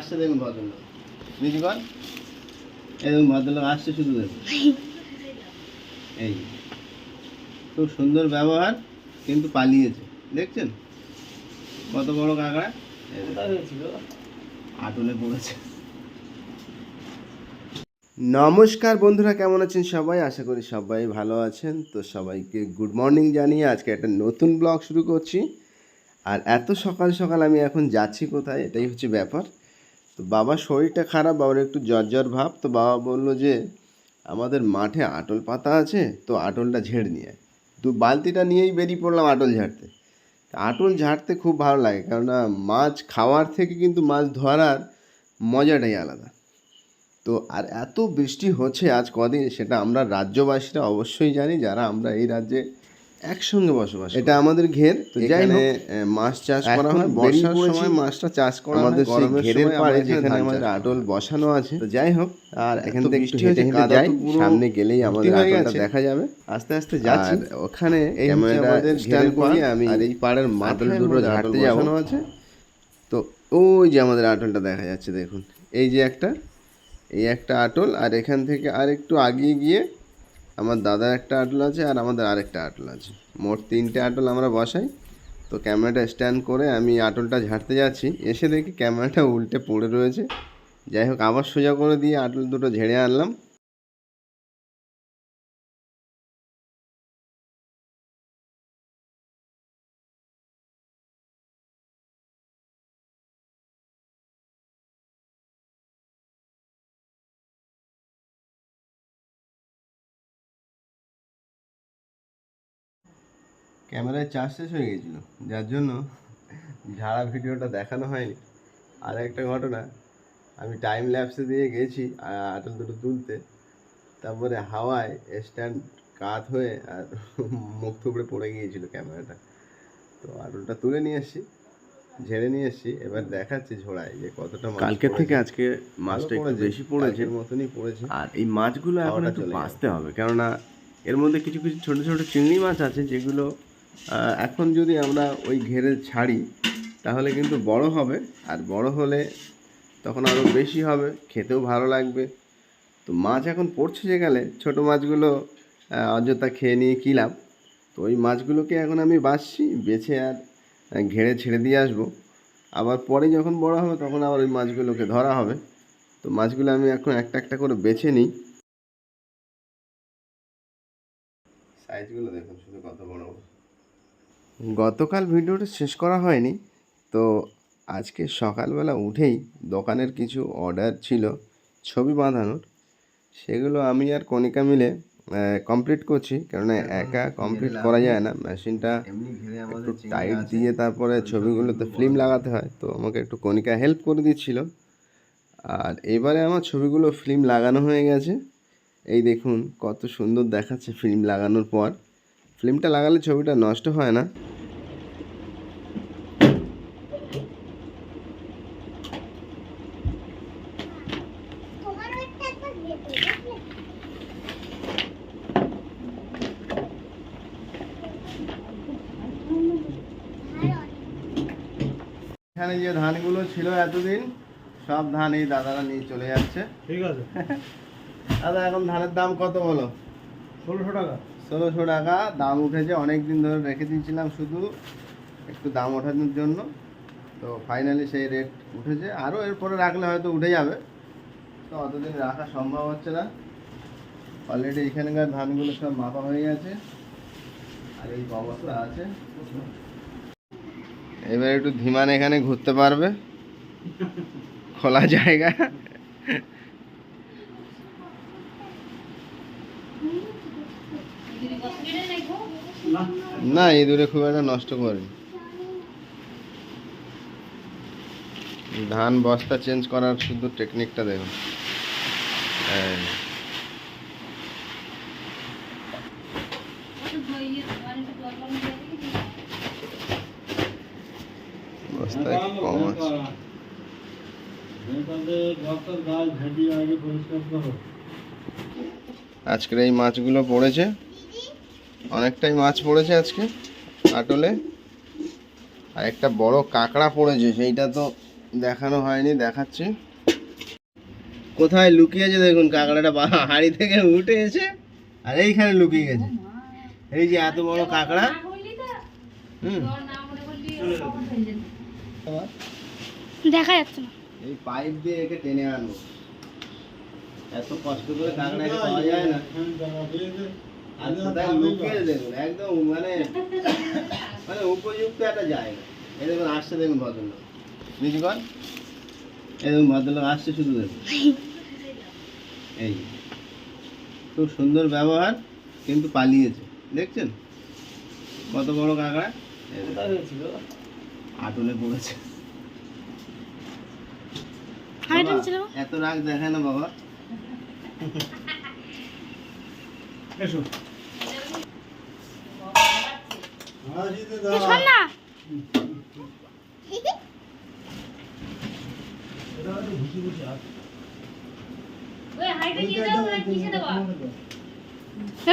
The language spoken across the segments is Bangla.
আসছে দেখুন ভদ্রলোক। এই দেখুন ভদ্রলোক আসছে শুধু দেখুন। এই খুব সুন্দর ব্যবহার কিন্তু পালিয়েছে। দেখছেন? কত বড় কাঁকড়া? আটলে পড়েছে। নমস্কার বন্ধুরা কেমন আছেন সবাই? আশা করি সবাই ভালো আছেন। তো সবাইকে গুড মর্নিং জানিয়ে আজকে একটা নতুন ব্লগ শুরু করছি। আর এত সকাল সকাল আমি এখন যাচ্ছি কোথায় এটাই হচ্ছে ব্যাপার। তো বাবার শরীরটা খারাপ, বাবার একটু জ্বর জ্বর ভাব, তো বাবা বলল যে, আমাদের মাঠে আটল পাতা আছে, তো আটলটা ঝেড়ে নিয়ে। তো বালতিটা নিয়েই বেরিয়ে পড়লাম আটল ঝাড়তে আটল ঝাড়তে খুব ভালো লাগে, কেননা মাছ খাওয়ার থেকে কিন্তু মাছ ধরার মজাটাই আলাদা তো আর এত বৃষ্টি হচ্ছে আজ কদিন, সেটা আমরা রাজ্যবাসীরা অবশ্যই জানি, যারা আমরা এই রাজ্যে একসঙ্গে বসবাস এটা আমাদের ঘের হোক মাছ চাষ করা হয় বর্ষার সময় মাছটা চাষ করা আমাদের সেই ঘেরের পাড়ে যেখানে আমাদের আটল বসানো আছে। তো যাই হোক আর এখান থেকে একটু হেঁটে হেঁটে যাই সামনে গেলেই আমাদের আটলটা দেখা যাবে। আস্তে আস্তে যাচ্ছি। ওখানে এই আমাদের স্ট্যান্ড করি আমি আর এই পাড়ের মাটল দুটো ঝাড়তে যাব। আছে। তো ওই যে আমাদের আটলটা দেখা যাচ্ছে দেখুন। এই যে একটা এই একটা আটল আর এখান থেকে আর একটু আগিয়ে গিয়ে আমার দাদার একটা আটল আছে আর আমাদের আরেকটা আটল আছে। মোট তিনটে আটল আমরা বসাই। তো ক্যামেরাটা স্ট্যান্ড করে আমি আটলটা ঝাড়তে যাচ্ছি। এসে দেখি ক্যামেরাটা উল্টে পড়ে রয়েছে। যাই হোক, আবার সোজা করে দিয়ে আটল দুটো ঝেড়ে আনলাম। ক্যামেরায় চার্জ শেষ হয়ে গেছিল। যার জন্য ঝাড়া ভিডিওটা দেখানো হয়নি। আর একটা ঘটনা আমি টাইম ল্যাপসে দিয়ে গেছি আটল দুটো তুলতে। তারপরে হাওয়ায় স্ট্যান্ড কাত হয়ে আর মুখ থুবড়ে পড়ে গিয়েছিল ক্যামেরাটা। তো আটলটা তুলে নিয়ে এসেছি ঝেড়ে নিয়ে এসেছি। এবার দেখাচ্ছি ঝোড়ায় যে কতটা কালকে থেকে আজকে মাছটা একটু বেশি পড়েছে। মতনই পড়েছে। আর এই মাছগুলো এখন একটু বাঁচতে হবে। কেননা এর মধ্যে কিছু কিছু ছোট ছোট চিংড়ি মাছ আছে যেগুলো এখন যদি আমরা ওই ঘেরে ছাড়ি, তাহলে কিন্তু বড় হবে। আর বড় হলে তখন আরও বেশি হবে, খেতেও ভালো লাগবে। তো মাছ এখন পড়ছে যে গেলে ছোটো মাছগুলো অযথা খেয়ে নিয়ে কী লাভ? তো ওই মাছগুলোকে এখন আমি বাঁচছি, বেছে আর ঘেরে ছেড়ে দিয়ে আসব। আবার পরে যখন বড় হবে, তখন আবার ওই মাছগুলোকে ধরা হবে। তো মাছগুলো আমি এখন একটা একটা করে বেছে নিই। সাইজগুলো দেখুন, শুধু কত বড়। গতকাল ভিডিওটা শেষ করা হয়নি। তো আজকে সকালবেলা উঠেই দোকানের কিছু অর্ডার ছিল ছবি বাঁধানোর। সেগুলো আমি আর কণিকা মিলে কমপ্লিট করছি। কেননা একা কমপ্লিট করা যায় না। মেশিনটা একটু টাইট দিয়ে তারপরে ছবিগুলোতে ফিল্ম লাগাতে হয়। তো আমাকে একটু কণিকা হেল্প করে দিচ্ছিল। আর এবারে আমার ছবিগুলো ফিল্ম লাগানো হয়ে গেছে। এই দেখুন কত সুন্দর দেখাচ্ছে ফিল্ম লাগানোর পর। ফিল্মটা লাগালে ছবিটা নষ্ট হয় না। এখানে যে ধানগুলো ছিল এতদিন সব ধান এই দাদারা নিয়ে চলে যাচ্ছে। ঠিক আছে। দাদা এখন ধানের দাম কত বলো? ষোলোশো টাকা। ষোলোশো টাকা। দাম উঠেছে অনেক দিন ধরে রেখে দিয়েছিলাম শুধু একটু দাম ওঠানোর জন্য। তো ফাইনালি সেই রেট উঠেছে। আরও এরপরে রাখলে হয়তো উঠে যাবে। তো অতদিন রাখা সম্ভব হচ্ছে না। অলরেডি এখানকার ধানগুলো সব মাপা হয়ে গেছে। আর এই অবস্থা আছে। এবার একটু ধীমান এখানে ঘুরতে পারবে। খোলা জায়গা। না, ইঁদুরে খুব একটা নষ্ট করে ধান বস্তা চেঞ্জ করার শুধু টেকনিকটা দেখুন। বস্তায় কম আজকের এই মাছগুলো পড়েছে। অনেকটাই মাছ পড়েছে আজকে আটলে আর একটা বড় কাঁকড়া পড়েছে সেইটা তো দেখানো হয়নি দেখাচ্ছি। কোথায় লুকিয়েছে দেখুন কাঁকড়াটা হাড়ি থেকে উঠে এসে আর এইখানে লুকিয়ে গেছে। এই যে এত বড় কাঁকড়া। হুম। দেখা যাচ্ছে না। এই পাইপ দিয়ে একে টেনে আনব। এত কষ্ট করে কাঁকড়াকে পাওয়া যায় না। দেখুন একদম মানে মানে উপযুক্ত একটা জায়গা। এই দেখুন আসছে দেখুন ভদ্রলোক। নিচুকন এই দেখুন ভদ্রলোক আসছে শুধু দেখুন। এই খুব সুন্দর ব্যবহার কিন্তু পালিয়েছে। দেখছেন? কত বড় কাঁকড়া? দেখুন। পড়েছে। এত রাগ দেখায় না বাবা। এসো হাসিতে দাও শোন না এটা হচ্ছে ঘুষি ঘুষি হাত গ্রাফটা ওখানে পাইতে দিলি ব্যাগে ঢোক ব্যাগে নাই আছে যেটা হোক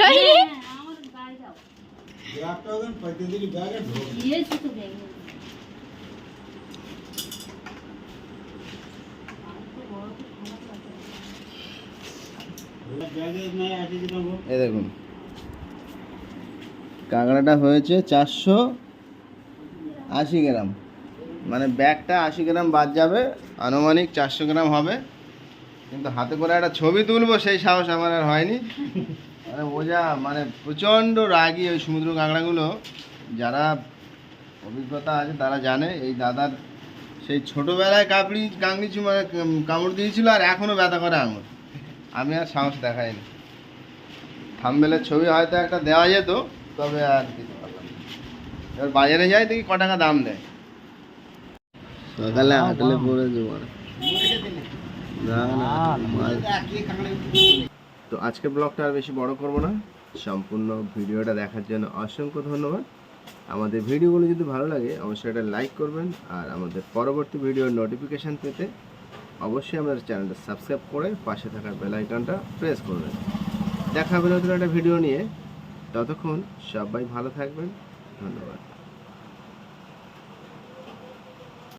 এই দেখুন। কাঁকড়াটা হয়েছে চারশো আশি গ্রাম। মানে ব্যাগটা আশি গ্রাম বাদ যাবে, আনুমানিক চারশো গ্রাম হবে। কিন্তু হাতে করে একটা ছবি তুলবো, সেই সাহস আমার আর হয়নি। মানে বোঝা মানে প্রচণ্ড রাগী ওই সমুদ্র কাঁকড়াগুলো। যারা অভিজ্ঞতা আছে তারা জানে, এই দাদার সেই ছোটোবেলায় কাপড়ি কাংড়ি মানে কামড় দিয়েছিল আর এখনও ব্যথা করে আঙুল। আমি আর সাহস দেখাইনি। থামবেলের ছবি হয়তো একটা দেওয়া যেত তবে আর দিতে পারলাম। এবার বাজারে যাই দেখি ক টাকা দাম দেয়। সকালে হাটলে পরে তো আজকে ব্লগটা আর বেশি বড় করব না। সম্পূর্ণ ভিডিওটা দেখার জন্য অসংখ্য ধন্যবাদ। আমাদের ভিডিওগুলো যদি ভালো লাগে অবশ্যই এটা লাইক করবেন আর আমাদের পরবর্তী ভিডিওর নোটিফিকেশান পেতে অবশ্যই আমাদের চ্যানেলটা সাবস্ক্রাইব করে পাশে থাকা বেল আইকনটা প্রেস করবেন। দেখা হবে নতুন একটা ভিডিও নিয়ে। ততক্ষণ সবাই ভালো থাকবেন ধন্যবাদ।